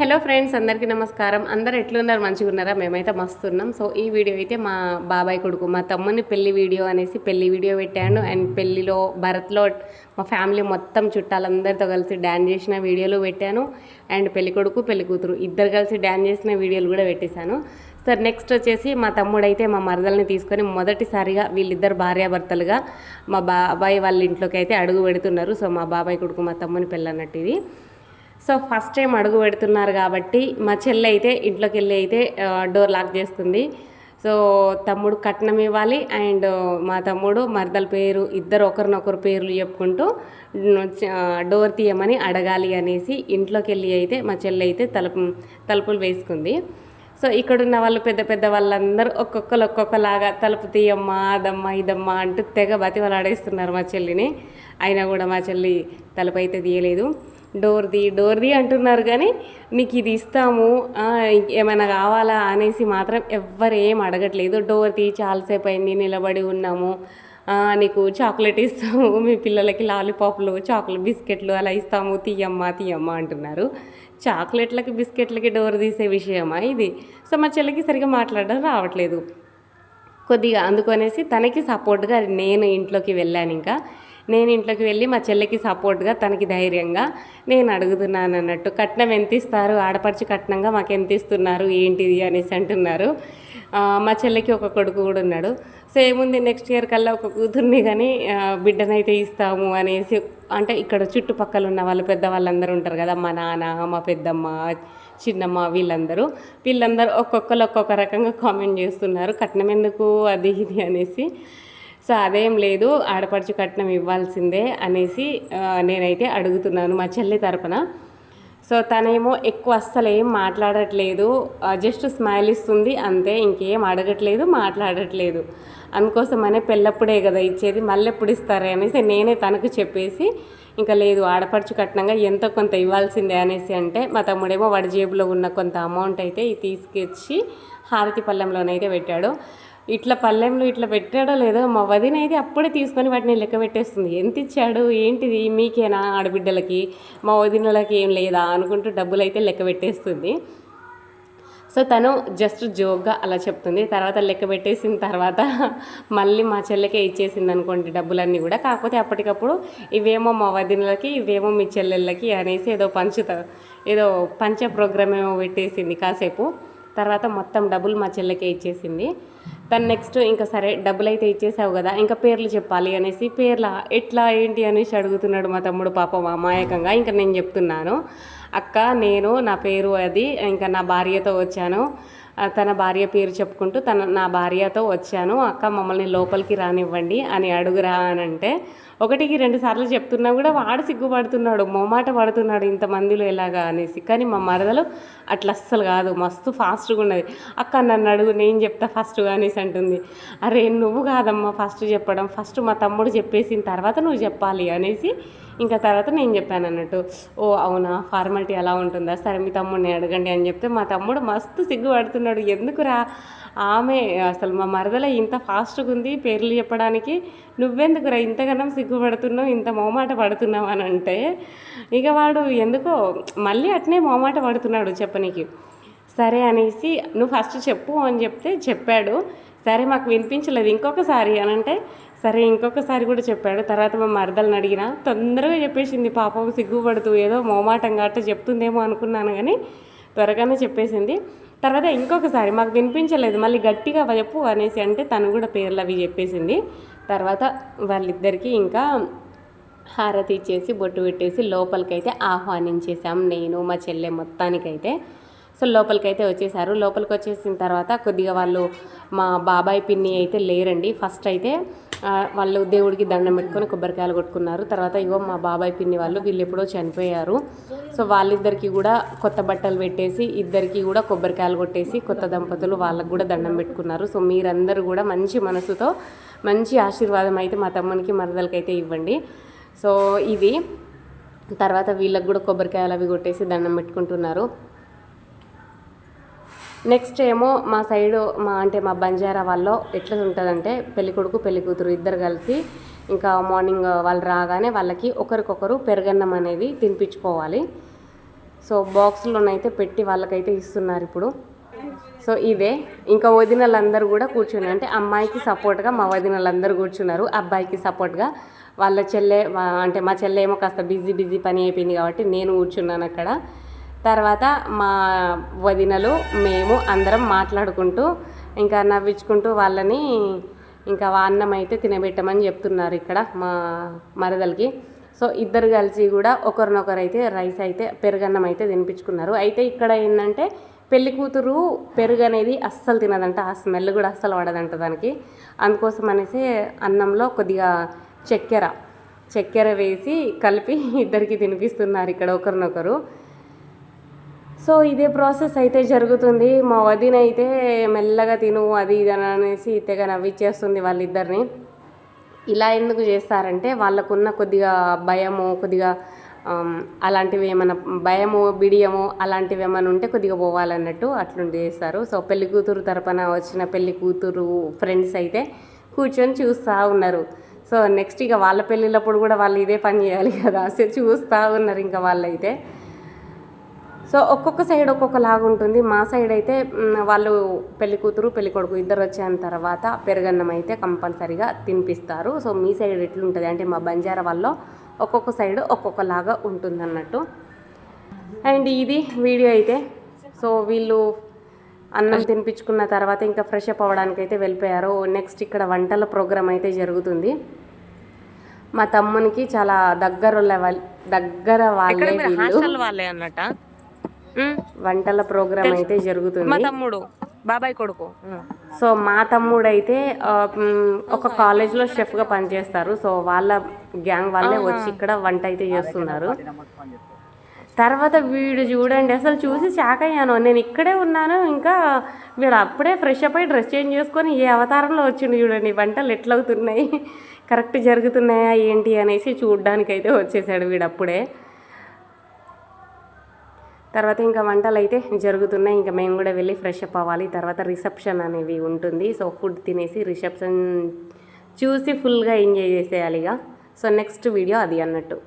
Hello friends అందరికీ నమస్కారం. అందరు ఎట్లున్నారు? మంచిగా ఉన్నారా మేమైతే మస్తున్నాం. సో ఈ వీడియో అయితే మా బాబాయ్ కొడుకు మా తమ్ముని పెళ్ళి వీడియో అనేసి పెళ్ళి వీడియో పెట్టాను అండ్ పెళ్ళిలో భరత్లో మా ఫ్యామిలీ మొత్తం చుట్టాలందరితో కలిసి డ్యాన్స్ చేసిన వీడియోలు పెట్టాను. అండ్ పెళ్ళి కొడుకు పెళ్ళి కూతురు ఇద్దరు కలిసి డ్యాన్స్ చేసిన వీడియోలు కూడా పెట్టేశాను. సార్ నెక్స్ట్ వచ్చేసి మా తమ్ముడైతే మా మరదల్ని తీసుకొని మొదటిసారిగా వీళ్ళిద్దరు భార్యాభర్తలుగా మా బాబాయ్ వాళ్ళ ఇంట్లోకి అయితే అడుగు పెడుతున్నారు. సో మా బాబాయ్ కొడుకు మా తమ్ముని పెళ్ళన్నట్టు ఇది. సో ఫస్ట్ టైం అడుగు పెడుతున్నారు కాబట్టి మా చెల్లి అయితే ఇంట్లోకి వెళ్ళి అయితే డోర్ లాక్ చేసుకుంది సో తమ్ముడు కట్నం ఇవ్వాలి అండ్ మా తమ్ముడు మరదల పేరు ఇద్దరు ఒకరినొకరు పేర్లు చెప్పుకుంటూ డోర్ తీయమని అడగాలి అనేసి ఇంట్లోకి వెళ్ళి అయితే మా చెల్లి అయితే తలుపు తలుపులు వేసుకుంది. సో ఇక్కడున్న వాళ్ళు పెద్ద పెద్ద వాళ్ళందరూ ఒక్కొక్కరు ఒక్కొక్కలాగా తలుపు తీయమ్మా అదమ్మా ఇదమ్మా అంటూ తెగ బతి వాళ్ళు ఆడేస్తున్నారు మా చెల్లిని. అయినా కూడా మా చెల్లి తలుపు అయితే తీయలేదు. డోర్ది డోర్ది అంటున్నారు కానీ నీకు ఇది ఇస్తాము ఏమైనా కావాలా? అనేసి మాత్రం ఎవ్వరు ఏం అడగట్లేదు. డోర్ది చాలాసేపు అయింది నిలబడి ఉన్నాము నీకు చాక్లెట్ ఇస్తాము మీ పిల్లలకి లాలీపాప్లు చాక్లెట్ బిస్కెట్లు అలా ఇస్తాము తీయమ్మ తీయమ్మ అంటున్నారు. చాక్లెట్లకి బిస్కెట్లకి డోర్ తీసే విషయమా ఇది? సో మా చెల్లికి సరిగా మాట్లాడడం రావట్లేదు. కొద్దిగా అందుకనేసి తనకి సపోర్ట్గా నేను ఇంట్లోకి వెళ్ళాను ఇంకా. నేను ఇంట్లోకి వెళ్ళి మా చెల్లెకి సపోర్ట్గా తనకి ధైర్యంగా నేను అడుగుతున్నాను అన్నట్టు. కట్నం ఎంత ఇస్తారు? ఆడపడుచు కట్నంగా మాకు ఎంత ఇస్తున్నారు? ఏంటిది? అనేసి అంటున్నారు. మా చెల్లెకి ఒక కొడుకు కూడా ఉన్నాడు. సో ఏముంది నెక్స్ట్ ఇయర్ కల్లా ఒక కూతుర్ని కానీ బిడ్డనైతే ఇస్తాము అనేసి అంటే ఇక్కడ చుట్టుపక్కల ఉన్న వాళ్ళు పెద్దవాళ్ళందరూ ఉంటారు కదా మా నాన్న మా పెద్దమ్మ చిన్నమ్మ వీళ్ళందరూ. వీళ్ళందరూ ఒక్కొక్కరు ఒక్కొక్క రకంగా కామెంట్ చేస్తున్నారు. కట్నం ఎందుకు? అది ఇది అనేసి. సో అదేం లేదు ఆడపడుచు కట్నం ఇవ్వాల్సిందే అనేసి నేనైతే అడుగుతున్నాను మా చెల్లి తరపున. సో తనేమో ఎక్కువ అస్సలు ఏం మాట్లాడట్లేదు జస్ట్ స్మైల్ ఇస్తుంది అంతే ఇంకేం అడగట్లేదు మాట్లాడట్లేదు. అందుకోసమనే పెళ్ళప్పుడే కదా ఇచ్చేది మళ్ళీ ఎప్పుడు ఇస్తారే అనేసి నేనే తనకు చెప్పేసి ఇంకా లేదు ఆడపడుచు కట్నంగా ఎంతో కొంత ఇవ్వాల్సిందే అనేసి అంటే మా తమ్ముడేమో వాడి జేబులో ఉన్న కొంత అమౌంట్ అయితే తీసుకొచ్చి హారతి పళ్ళెంలోనైతే పెట్టాడు. ఇట్లా పళ్ళెంలో ఇట్లా పెట్టాడో లేదో మా వదిన అయితే అప్పుడే తీసుకొని వాటిని లెక్క పెట్టేస్తుంది. ఎంత ఇచ్చాడు? ఏంటిది? మీకేనా ఆడబిడ్డలకి? మా వదినలకి ఏం లేదా? అనుకుంటూ డబ్బులు అయితే లెక్క పెట్టేస్తుంది. సో తను జస్ట్ జోక్గా అలా చెప్తుంది. తర్వాత లెక్క పెట్టేసిన తర్వాత మళ్ళీ మా చెల్లెకే ఇచ్చేసింది అనుకోండి డబ్బులన్నీ కూడా. కాకపోతే అప్పటికప్పుడు ఇవేమో మా వదినలకి ఇవేమో మీ చెల్లెళ్ళకి అనేసి ఏదో పంచుతా ఏదో పంచ ప్రోగ్రామ్ ఏమో పెట్టేసింది కాసేపు. తర్వాత మొత్తం డబ్బులు మా చెల్లెకే ఇచ్చేసింది. తను నెక్స్ట్ ఇంకా సరే డబ్బులు అయితే ఇచ్చేసావు కదా ఇంకా పేర్లు చెప్పాలి అనేసి పేర్ల ఎట్లా ఏంటి అనేసి అడుగుతున్నాడు మా తమ్ముడు పాపం అమాయకంగా. ఇంకా నేను చెప్తున్నాను. అక్క నేను నా పేరు అది. ఇంకా నా భార్యతో వచ్చాను. తన భార్య పేరు చెప్పుకుంటూ తన నా భార్యతో వచ్చాను. అక్క మమ్మల్ని లోపలికి రానివ్వండి అని అడుగురా అని అంటే ఒకటికి రెండు సార్లు చెప్తున్నా కూడా వాడు సిగ్గుపడుతున్నాడు మొమాట పడుతున్నాడు ఇంతమందిలో ఎలాగా అనేసి. కానీ మా మరదలు అట్లా అస్సలు కాదు మస్తు ఫాస్ట్గా ఉన్నది. అక్క నన్ను అడుగు నేను చెప్తా ఫస్ట్గా అనేసి అంటుంది. అరే నువ్వు కాదమ్మా ఫస్ట్ చెప్పడం ఫస్ట్ మా తమ్ముడు చెప్పేసిన తర్వాత నువ్వు చెప్పాలి అనేసి ఇంకా తర్వాత నేను చెప్పాను అన్నట్టు. ఓ అవునా? ఫార్మాలిటీ అలా ఉంటుందా? సరే మీ తమ్ముడిని అడగండి అని చెప్తే మా తమ్ముడు మస్తు సిగ్గుపడుతున్నాడు. ఎందుకురా ఆమె అసలు మా మరదల ఇంత ఫాస్ట్గా ఉంది పేర్లు చెప్పడానికి. నువ్వెందుకురా ఇంతగానం సిగ్గుపడుతున్నావు ఇంత మోమాట పడుతున్నావు అని అంటే ఇక వాడు ఎందుకో మళ్ళీ అట్నే మోమాట పడుతున్నాడు చెప్పనీకి. సరే అనేసి నువ్వు ఫస్ట్ చెప్పు అని చెప్తే చెప్పాడు. సరే మాకు వినిపించలేదు ఇంకొకసారి అని అంటే సరే ఇంకొకసారి కూడా చెప్పాడు. తర్వాత మా మరదలను అడిగిన తొందరగా చెప్పేసింది. పాపం సిగ్గుపడుతూ ఏదో మోమాటంగా అట్ట చెప్తుందేమో అనుకున్నాను కానీ త్వరగానే చెప్పేసింది. తర్వాత ఇంకొకసారి మాకు వినిపించలేదు మళ్ళీ గట్టిగా చెప్పు అనేసి అంటే తను కూడా పేర్లు అవి చెప్పేసింది. తర్వాత వాళ్ళిద్దరికీ ఇంకా హారతి ఇచ్చేసి బొట్టు పెట్టేసి లోపలికైతే ఆహ్వానించేసాం నేను మా చెల్లె మొత్తానికైతే. సో లోపలికైతే వచ్చేసారు. లోపలికి వచ్చేసిన తర్వాత కొద్దిగా వాళ్ళు మా బాబాయ్ పిన్ని అయితే లేరండి. ఫస్ట్ అయితే వాళ్ళు దేవుడికి దండం పెట్టుకొని కొబ్బరికాయలు కొట్టుకున్నారు. తర్వాత ఇగో మా బాబాయ్ పిన్ని వాళ్ళు వీళ్ళు ఎప్పుడో చనిపోయారు. సో వాళ్ళిద్దరికి కూడా కొత్త బట్టలు పెట్టేసి ఇద్దరికి కూడా కొబ్బరికాయలు కొట్టేసి కొత్త దంపతులు వాళ్ళకు కూడా దండం పెట్టుకున్నారు. సో మీరందరూ కూడా మంచి మనసుతో మంచి ఆశీర్వాదం అయితే మా తమ్మునికి మరదలకైతే ఇవ్వండి. సో ఇది. తర్వాత వీళ్ళకి కూడా కొబ్బరికాయలు అవి కొట్టేసి దండం పెట్టుకుంటున్నారు. నెక్స్ట్ ఏమో మా సైడు మా అంటే మా బంజారా వాళ్ళు ఎట్లా ఉంటుందంటే పెళ్ళి కొడుకు పెళ్ళి కూతురు ఇద్దరు కలిసి ఇంకా మార్నింగ్ వాళ్ళు రాగానే వాళ్ళకి ఒకరికొకరు పెరగన్నం అనేది తినిపించుకోవాలి. సో బాక్స్లోనైతే పెట్టి వాళ్ళకైతే ఇస్తున్నారు ఇప్పుడు. సో ఇదే ఇంకా వదినలందరూ కూడా కూర్చున్నారు. అంటే అమ్మాయికి సపోర్ట్గా మా వదినలందరూ కూర్చున్నారు. అబ్బాయికి సపోర్ట్గా వాళ్ళ చెల్లె అంటే మా చెల్లె ఏమో కాస్త బిజీ బిజీ పని అయిపోయింది కాబట్టి నేను కూర్చున్నాను అక్కడ. తర్వాత మా వదినలు మేము అందరం మాట్లాడుకుంటూ ఇంకా నవ్వించుకుంటూ వాళ్ళని ఇంకా అన్నం అయితే తినబెట్టమని చెప్తున్నారు ఇక్కడ మా మరదలకి. సో ఇద్దరు కలిసి కూడా ఒకరినొకరు అయితే రైస్ అయితే పెరుగన్నం అయితే తినిపించుకున్నారు. అయితే ఇక్కడ ఏంటంటే పెళ్ళి కూతురు పెరుగు అనేది అస్సలు తినదంట ఆ స్మెల్ కూడా అస్సలు పడదంట దానికి. అందుకోసం అనేసి అన్నంలో కొద్దిగా చక్కెర చక్కెర వేసి కలిపి ఇద్దరికి తినిపిస్తున్నారు ఇక్కడ ఒకరినొకరు. సో ఇదే ప్రాసెస్ అయితే జరుగుతుంది. మా వదిన అయితే మెల్లగా తిను అది ఇది అని అనేసి తెగ నవ్విచ్చేస్తుంది వాళ్ళిద్దరిని. ఇలా ఎందుకు చేస్తారంటే వాళ్ళకున్న కొద్దిగా భయము కొద్దిగా అలాంటివి ఏమైనా భయము బిడియము అలాంటివి ఏమైనా ఉంటే కొద్దిగా పోవాలన్నట్టు అట్లుండి చేస్తారు. సో పెళ్ళి కూతురు తరపున వచ్చిన పెళ్ళి కూతురు ఫ్రెండ్స్ అయితే కూర్చొని చూస్తూ ఉన్నారు. సో నెక్స్ట్ ఇక వాళ్ళ పెళ్ళిళ్ళప్పుడు కూడా వాళ్ళు ఇదే పని చేయాలి కదా. చూస్తూ ఉన్నారు ఇంకా వాళ్ళైతే. సో ఒక్కొక్క సైడ్ ఒక్కొక్క లాగా ఉంటుంది. మా సైడ్ అయితే వాళ్ళు పెళ్ళి కూతురు పెళ్ళి కొడుకు ఇద్దరు వచ్చిన తర్వాత పెరుగన్నం అయితే కంపల్సరీగా తినిపిస్తారు. సో మీ సైడ్ ఎట్లుంటుంది? అంటే మా బంజారా వాళ్ళు ఒక్కొక్క సైడ్ ఒక్కొక్క లాగా ఉంటుంది అన్నట్టు అండ్ ఇది వీడియో అయితే. సో వీళ్ళు అన్నం తినిపించుకున్న తర్వాత ఇంకా ఫ్రెష్ అప్ అవ్వడానికి అయితే వెళ్ళిపోయారు. నెక్స్ట్ ఇక్కడ వంటల ప్రోగ్రామ్ అయితే జరుగుతుంది. మా తమ్మునికి చాలా దగ్గర దగ్గర వాళ్ళే వీళ్ళు. వంటల ప్రోగ్రామ్ అయితే మా జరుగుతుంది తమ్ముడు బాబాయ్ కొడుకు. సో మా తమ్ముడు అయితే మ్, ఒక కాలేజ్లో షెఫ్గా పనిచేస్తారు. సో వాళ్ళ గ్యాంగ్ వాళ్ళే వచ్చి ఇక్కడ వంట అయితే చేస్తున్నారు. తర్వాత వీడు చూడండి అసలు చూసి షాక్ అయ్యాను. నేను ఇక్కడే ఉన్నాను ఇంకా వీడు అప్పుడే ఫ్రెష్ అప్ అయి డ్రెస్ చేంజ్ చేసుకొని ఏ అవతారంలో వచ్చిండు చూడండి వంటలు ఎట్లా అవుతున్నాయి కరెక్ట్ జరుగుతున్నాయా ఏంటి అనేసి చూడ్డానికి అయితే వచ్చేసాడు వీడు అప్పుడే. తర్వాత ఇంకా వంటలు అయితే జరుగుతున్నాయి. ఇంకా మేము కూడా వెళ్ళి ఫ్రెష్ అప్ అవ్వాలి. తర్వాత రిసెప్షన్ అనేవి ఉంటుంది. సో ఫుడ్ తినేసి రిసెప్షన్ చూసి ఫుల్గా ఎంజాయ్ చేసేయాలి ఇక సో నెక్స్ట్ వీడియో అది అన్నట్టు.